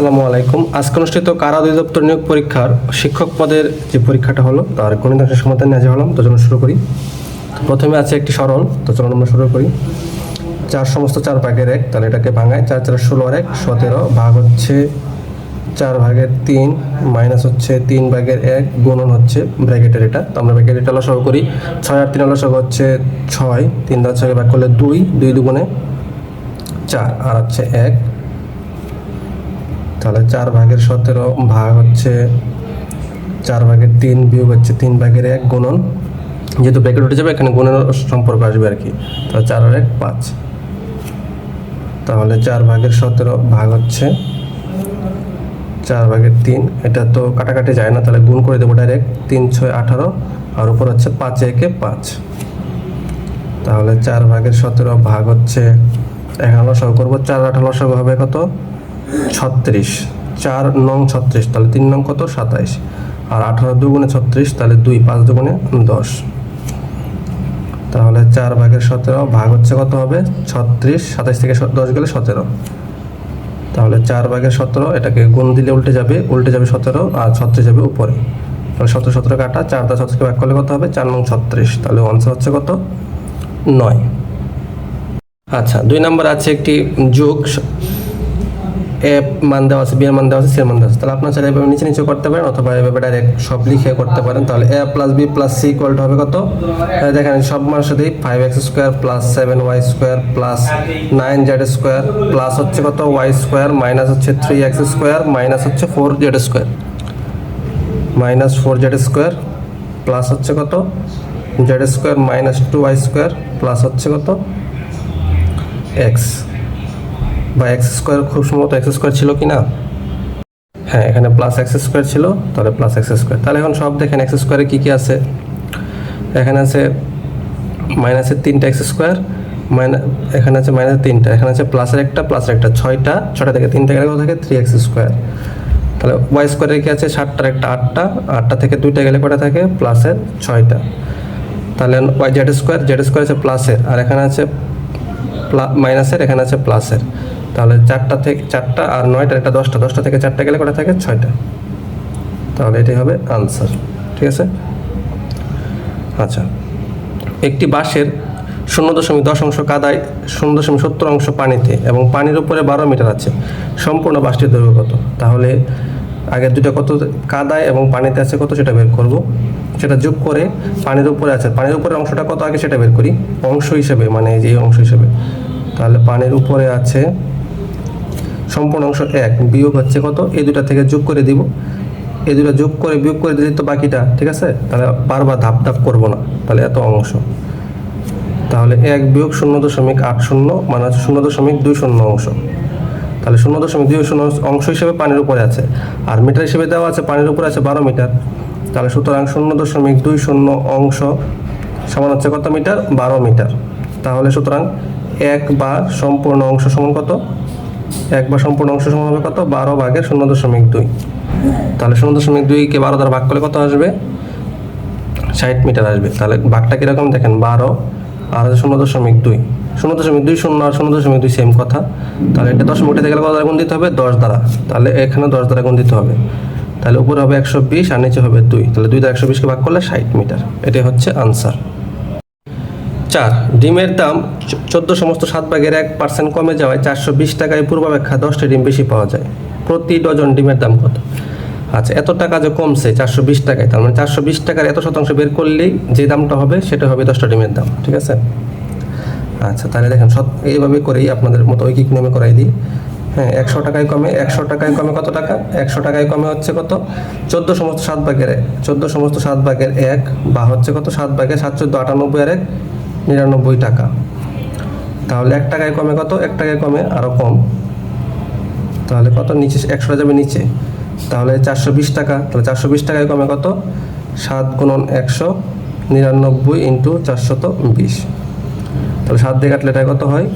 আসসালামু আলাইকুম। আজকে অনুষ্ঠিত কারা অধিদপ্তর নিয়োগ পরীক্ষার শিক্ষক পদের যে পরীক্ষাটা হলো, তার গণিত অংশের সমাধান নিয়ে হলাম। তো শুরু করি। প্রথমে আছে একটি সরল, তো চলুন আমরা শুরু করি। চার সমস্ত চার ভাগের এক, তাহলে এটাকে ভাঙায় চার চার ষোলো আর এক, সতেরো ভাগ হচ্ছে চার ভাগের তিন, মাইনাস হচ্ছে তিন ভাগের এক, গুণন হচ্ছে ব্র্যাকেটের এটা। তো আমরা ব্র্যাকেট এটা লসাগু করি। ছয় আর তিন লসাগু হচ্ছে ছয়, তিন দশ ছয় ভাগ করলে দুই দুই দুগুণে চার, আর হচ্ছে এক। তাহলে চার ভাগের সতেরো ভাগ হচ্ছে চার ভাগের তিন বিয়োগ হচ্ছে তিন ভাগের এক গুণন। যেহেতু ব্র্যাকেট উঠে যাবে, এখানে গুণনের সম্পর্ক আসবে আর কি। তাহলে চার আর এক, পাঁচ। তাহলে চার ভাগের সতেরো ভাগ হচ্ছে চার ভাগের তিন। এটা তো কাটাকাটি যায় না, তাহলে গুণ করে দেবো ডাইরেক্ট তিন, ছয়, আঠারো। আর উপর হচ্ছে পাঁচ, একে পাঁচ। তাহলে চার ভাগের সতেরো ভাগ হচ্ছে এখানে লসাগু করব। চার আঠারো লসাগু হবে কত? ছত্রিশ, চার নং ছত্রিশ, তাহলে তিন নং কত? সাতাইশ। আর আঠারো দুগুণে ছত্রিশ, তাহলে দুই, পাঁচ দুগুণে দশ। তাহলে চার ভাগের সতেরো ভাগ হচ্ছে কত হবে? ছত্রিশ, সাতাইশ থেকে দশ গেলে সতেরো। তাহলে চার ভাগের সতেরো, এটাকে গুণ দিলে উল্টে যাবে উল্টে যাবে সতেরো, আর ছত্রিশ যাবে উপরে। তাহলে সতেরো সতেরো কাটা, চার দশ ছত্রিশকে ভাগ করলে কত হবে? চার নং ছত্রিশ। তাহলে আনসার হচ্ছে কত? নয়। আচ্ছা দুই নম্বর আছে একটি যোগ এ মান দেওয়া আছে, বি মান দেওয়া আছে, সি মান দেওয়া আছে। তাহলে আপনার চাইলে এভাবে নিচে নিচে করতে পারেন অথবা এভাবে ডাইরেক্ট সব লিখে করতে পারেন। তাহলে A plus B plus C equal হবে কত? দেখেন, সব মানের সাথেই five x square plus seven y square plus nine z square plus হচ্ছে কত? ওয়াই স্কোয়ার মাইনাস হচ্ছে থ্রি এক্স স্কোয়ার মাইনাস হচ্ছে four z square minus four z square plus হচ্ছে কত? Z square minus two y square plus হচ্ছে কত? X বা x square খুব সম্ভবত এক্স স্কোয়ার ছিল কি না হ্যাঁ এখানে প্লাস এক্স স্কোয়ার ছিল, তাহলে প্লাস এক্স স্কোয়ার তাহলে এখন সব দেখেন এক্স স্কোয়ারে কী কী আছে? এখানে আছে মাইনাসের তিনটা এক্স স্কোয়ার মাইনাস এখানে আছে মাইনাসের তিনটা, এখানে আছে প্লাসের একটা প্লাসের একটা ছয়টা ছটা থেকে তিনটা গেলে থাকে? থ্রি এক্স স্কোয়ার তাহলে ওয়াই স্কোয়ারে কি আছে? সাতটার একটা আটটা আটটা থেকে দুইটা গেলে কটা থাকে? প্লাসের ছয়টা। তাহলে y z square z square আছে প্লাসের আর এখানে আছে মাইনাসের এখানে আছে প্লাসের তাহলে চারটা থেকে চারটা আর নয়টা এটা দশটা দশটা থেকে চারটা গেলে কটা থাকে? ছয়টা। তাহলে এটাই হবে আনসার ঠিক আছে? আচ্ছা একটি বাঁশের শূন্য দশমিক দশ অংশ কাদায়, শূন্য দশমিক সত্তর অংশ পানিতে এবং পানির উপরে বারো মিটার আছে। সম্পূর্ণ বাঁশটির দৈর্ঘ্য কত? তাহলে আগের দুটো কত কাদায় এবং পানিতে আছে কত সেটা বের করব। সেটা যোগ করে পানির উপরে আছে, পানির উপরে অংশটা কত আগে সেটা বের করি? অংশ হিসেবে মানে এই যে অংশ হিসেবে। তাহলে পানির উপরে আছে সম্পূর্ণ অংশ এক, বিয়োগ হচ্ছে কত? এই দুটা থেকে যোগ করে দিব। এই দুটা যোগ করে বিয়োগ করে দিলে তো বাকিটা, ঠিক আছে? তাহলে বারবার ধাপ ধাপ করব না, তাহলে এত অংশ। তাহলে এক বিয়োগ শূন্য দশমিক আট শূন্য মানে শূন্য দশমিক দুই শূন্য অংশ। তাহলে শূন্য দশমিক দুই শূন্য অংশ হিসেবে পানির উপরে আছে। আর মিটার হিসেবে দেওয়া আছে পানির উপরে আছে বারো মিটার। তাহলে সুতরাং শূন্য দশমিক দুই শূন্য অংশ সমান হচ্ছে কত মিটার? বারো মিটার। তাহলে সুতরাং এক বা সম্পূর্ণ অংশ সমান কত? এক বা সম্পূর্ণ অংশ সমান হবে কত? বারো ভাগের শূন্য দশমিক দুই। তাহলে শূন্য দশমিক দুইকে বারো দ্বারা ভাগ করলে কত আসবে? ষাট মিটার আসবে। তাহলে ভাগটা কীরকম? দেখেন, বারো, আর শূন্য দশমিক দুই। শূন্য দশমিক দুই শূন্য আর শূন্য দশমিক দুই সেম কথা। তাহলে এটা দশমিক উঠে গেলে কত দ্বারা গুণ দিতে হবে? দশ দ্বারা। তাহলে এখানে দশ দ্বারা গুণ দিতে হবে। তাহলে উপরে হবে একশো বিশ আর নিচে হবে দুই। তাহলে দুই দ্বারা একশো বিশকে ভাগ করলে ষাট মিটার। এটাই হচ্ছে আনসার চার, ডিমের দাম চোদ্দ সমস্ত সাত ভাগের এক পার্সেন্ট কমে যাওয়ায় চারশো বিশ টাকায় পূর্বাপেক্ষা দশটি ডিম বেশি পাওয়া যায়। প্রতি ডজন ডিমের দাম কত? আচ্ছা এত টাকা যে কমছে চারশো বিশ টাকায়, তার মানে চারশো বিশ টাকার এত শতাংশ বের করলেই যে দামটা হবে, সেটা হবে দশটা ডিমের দাম, ঠিক আছে? আচ্ছা তাহলে দেখেন সব এইভাবে করেই আপনাদের মতো ঐকিক নিয়মে করাই দিই। হ্যাঁ একশো টাকায় কমে, একশো টাকায় কমে কত টাকা? একশো টাকায় কমে হচ্ছে কত? চোদ্দ সমস্ত সাত ভাগের এক, চোদ্দ সমস্ত সাত ভাগের এক বা হচ্ছে কত? সাত ভাগের সাত চোদ্দ আটানব্বই আর এক। নিরানব্বই টাকা। তাহলে এক টাকায় কমে কত? এক টাকায় কমে আরও কম। তাহলে কত? নিচে একশোটা যাবে নিচে। তাহলে চারশো বিশ টাকা। তাহলে চারশো বিশ টাকায় কমে কত? সাত গুণন একশো নিরানব্বই ইন্টু চারশত বিশ। তাহলে সাত দিয়ে কাটলে এটা কত হয়?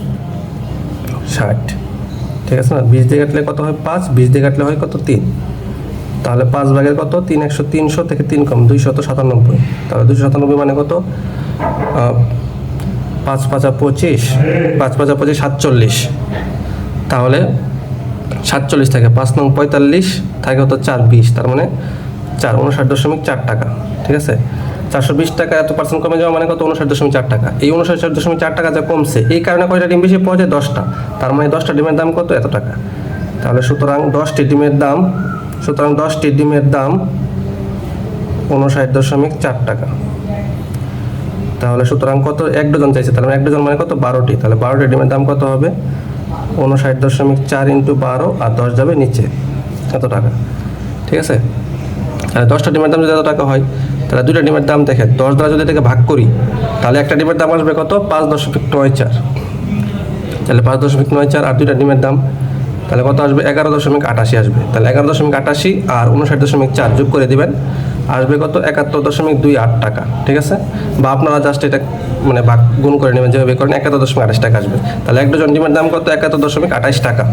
ষাট। ঠিক আছে না? বিশ দিয়ে কাটলে কত হয়? পাঁচ। বিশ দিয়ে কাটলে হয় কত? তিন। তাহলে পাঁচ ভাগের কত? তিন একশো তিনশো থেকে তিন কম। দুইশত সাতানব্বই। তাহলে দুইশো সাতানব্বই মানে কত? পাঁচ পাঁচা পঁচিশ, পাঁচ পাঁচা পঁচিশ সাতচল্লিশ। তাহলে সাতচল্লিশ থাকে, পাঁচ নং পঁয়তাল্লিশ থাকে হতো চার বিশ, তার মানে চার উনষাট দশমিক চার টাকা, ঠিক আছে? চারশো বিশ টাকা এত পার্সেন্ট কমে যাওয়া মানে কত? উনষাট দশমিক চার টাকা। এই উনষাট দশমিক চার টাকা যা কমছে, এই কারণে কয়টা ডিম বেশি পাওয়া যায়? দশটা। তার মানে দশটা ডিমের দাম কত? এত টাকা। তাহলে সুতরাং দশটি ডিমের দাম, সুতরাং দশটি ডিমের দাম উনষাট দশমিক চার টাকা। তাহলে সুতরাং কত, এক ডজন চাইছে, তাহলে এক ডজন মানে কত? বারোটি। তাহলে বারোটি ডিমের দাম কত হবে? উনষাট দশমিক চার ইন্টু বারো আর দশ যাবে নিচে। এত টাকা। ঠিক আছে? তাহলে দশটা ডিমের দাম যদি এত টাকা হয়, তাহলে দুইটা ডিমের দাম দেখে দশ দ্বারা যদি এটাকে ভাগ করি, তাহলে একটা ডিমের দাম আসবে কত? পাঁচ দশমিক নয় চার। তাহলে পাঁচ দশমিক নয় চার আর দুইটা ডিমের দাম, তাহলে কত আসবে? এগারো দশমিক আটাশি আসবে। তাহলে এগারো দশমিক আটাশি আর উনষাট দশমিক চার যোগ করে দিবেন আসবে কত? একাত্তর দশমিক দুই আট টাকা, ঠিক আছে? বা আপনারা জাস্ট এটা মানে ভাগ, গুণ করে নেবেন, যেভাবে করেন, একাত্তর দশমিক আঠাশ টাকা আসবে। তাহলে এক ডজন ডিমের দাম কত? একাত্তর দশমিক আঠাশ টাকা।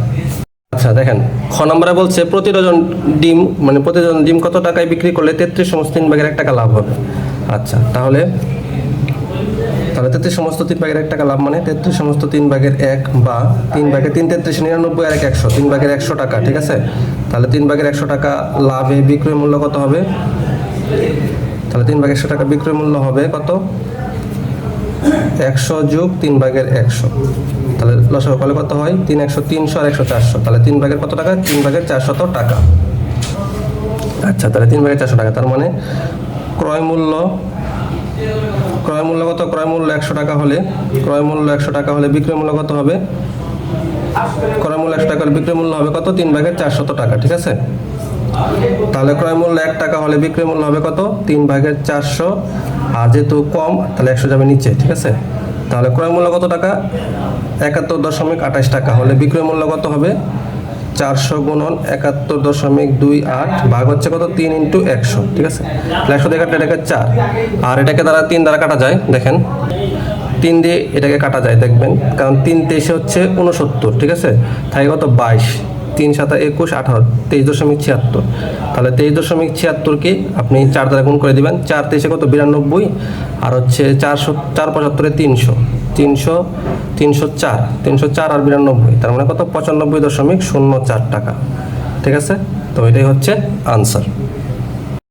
আচ্ছা দেখেন, খ নম্বরে বলছে, প্রতি ডজন ডিম মানে প্রতি ডজন ডিম কত টাকায় বিক্রি করলে তেত্রিশ সমস্ত তিন ভাগের এক টাকা লাভ হবে? আচ্ছা তাহলে তাহলে তেত্রিশ সমস্ত তিন ভাগের এক টাকা লাভ মানে তেত্রিশ সমস্ত তিন ভাগের এক বা তিন ভাগের তিন তেত্রিশ, নিরানব্বই আর এক একশো, তিন ভাগের একশো টাকা, ঠিক আছে? তাহলে তিন ভাগের একশো টাকা লাভে বিক্রয় মূল্য কত হবে? তাহলে তিন ভাগের একশো টাকা বিক্রয় মূল্য হবে কত? একশো যোগ তিন ভাগের একশো। তাহলে লসাগু কলে কত হয়? তিন একশো তিনশো আর একশো চারশো। তাহলে তিন ভাগের কত টাকা? তিন ভাগের চারশত টাকা। আচ্ছা তাহলে তিন ভাগের চারশো টাকা। তার মানে ক্রয় মূল্য ক্রয় মূল্য কত? ক্রয় মূল্য একশো টাকা হলে, ক্রয় মূল্য একশো টাকা হলে বিক্রয় মূল্য কত হবে? ক্রয় মূল্য একশো টাকা হলে বিক্রয় মূল্য হবে কত? তিন ভাগের চারশত টাকা, ঠিক আছে? তাহলে ক্রয় মূল্য এক টাকা হলে বিক্রয় মূল্য হবে কত? তিন ভাগের চারশো। আর যেহেতু কম, তাহলে একশো যাবে নিচে, ঠিক আছে? তাহলে ক্রয় মূল্য কত টাকা? একাত্তর দশমিক আঠাশ টাকা হলে বিক্রয় মূল্য কত হবে? চারশো গুণন একাত্তর দশমিক দুই আট ভাগ হচ্ছে কত? তিন ইন্টু একশো, ঠিক আছে? একশো দিয়ে কাটলে এটাকে চার। আর এটাকে দ্বারা তিন দ্বারা কাটা যায়, দেখেন। তিন দিয়ে এটাকে কাটা যায়, দেখবেন। কারণ তিন তেইশে হচ্ছে উনসত্তর ঠিক আছে? থাকে কত? বাইশ। তিন সাতা একুশ আঠারো তেইশ দশমিক ছিয়াত্তর। তাহলে তেইশ দশমিক ছিয়াত্তরকে আপনি চার দ্বারা গুণ করে দেবেন, চার তেইশে কত? বিরানব্বই। আর হচ্ছে চারশো, চার পঁচাত্তরে তিনশো। তিনশো তিনশো চার। তিনশো চার আর বিরানব্বই। তার মানে কত? পঁচানব্বই দশমিক শূন্য চার টাকা। ঠিক আছে? তো এটাই হচ্ছে আনসার